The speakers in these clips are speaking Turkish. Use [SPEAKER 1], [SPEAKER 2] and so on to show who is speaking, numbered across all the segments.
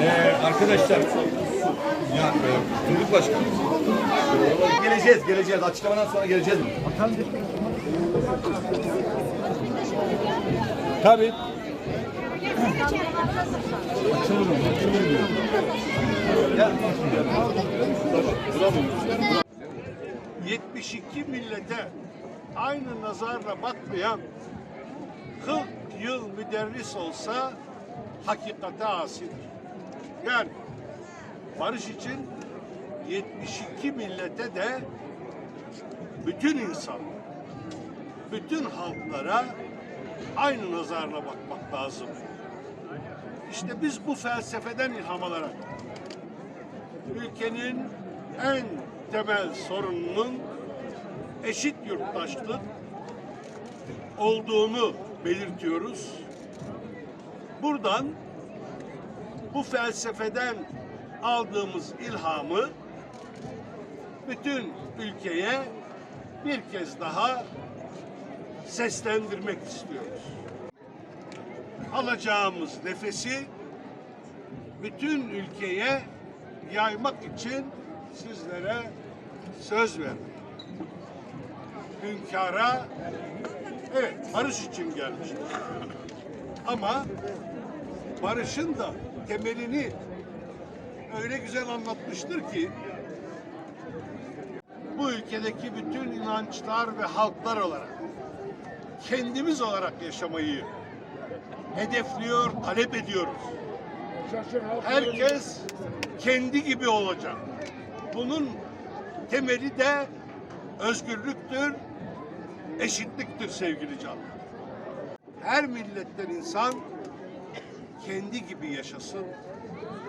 [SPEAKER 1] Ee, arkadaşlar, ya, e, Turgut Başkan. Geleceğiz, geleceğiz. Açıklamadan sonra geleceğiz mi? Tabii.
[SPEAKER 2] 72 millete aynı nazarla bakmayan 40 yıl müderris olsa hakikate asidir. Yani barış için 72 millete de bütün insan, bütün halklara aynı nazarla bakmak lazım. İşte biz bu felsefeden ilham alarak ülkenin en temel sorununun eşit yurttaşlık olduğunu belirtiyoruz. Buradan bu felsefeden aldığımız ilhamı bütün ülkeye bir kez daha seslendirmek istiyoruz. Alacağımız nefesi bütün ülkeye yaymak için sizlere söz verdim. Hünkara evet barış için gelmiştir. Ama barışın da temelini öyle güzel anlatmıştır ki bu ülkedeki bütün inançlar ve halklar olarak kendimiz olarak yaşamayı hedefliyor, talep ediyoruz. Herkes kendi gibi olacak. Bunun temeli de özgürlüktür, eşitliktir sevgili canlar. Her milletten insan kendi gibi yaşasın,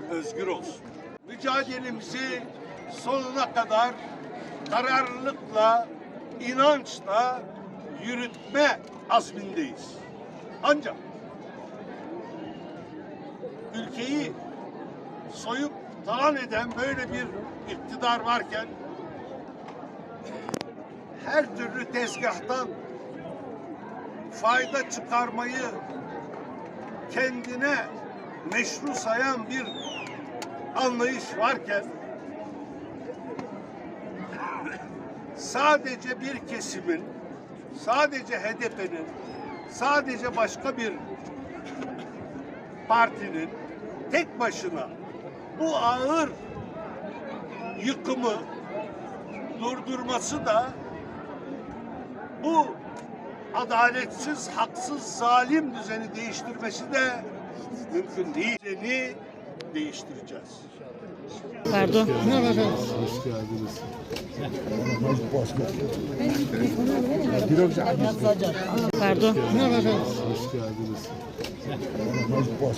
[SPEAKER 2] özgür olsun. Mücadelemizi sonuna kadar kararlılıkla, inançla yürütme azmindeyiz. Ancak ülkeyi soyup talan eden böyle bir iktidar varken her türlü tezgahtan fayda çıkarmayı kendine meşru sayan bir anlayış varken sadece bir kesimin, sadece HDP'nin, sadece başka bir partinin tek başına bu ağır yıkımı durdurması da bu adaletsiz, haksız, zalim düzeni değiştirmesi de mümkün değil. Düzeni değiştireceğiz.
[SPEAKER 3] Pardon.
[SPEAKER 4] Hoş geldiniz.
[SPEAKER 3] Pardon.
[SPEAKER 4] Hoş geldiniz. Biraz boş.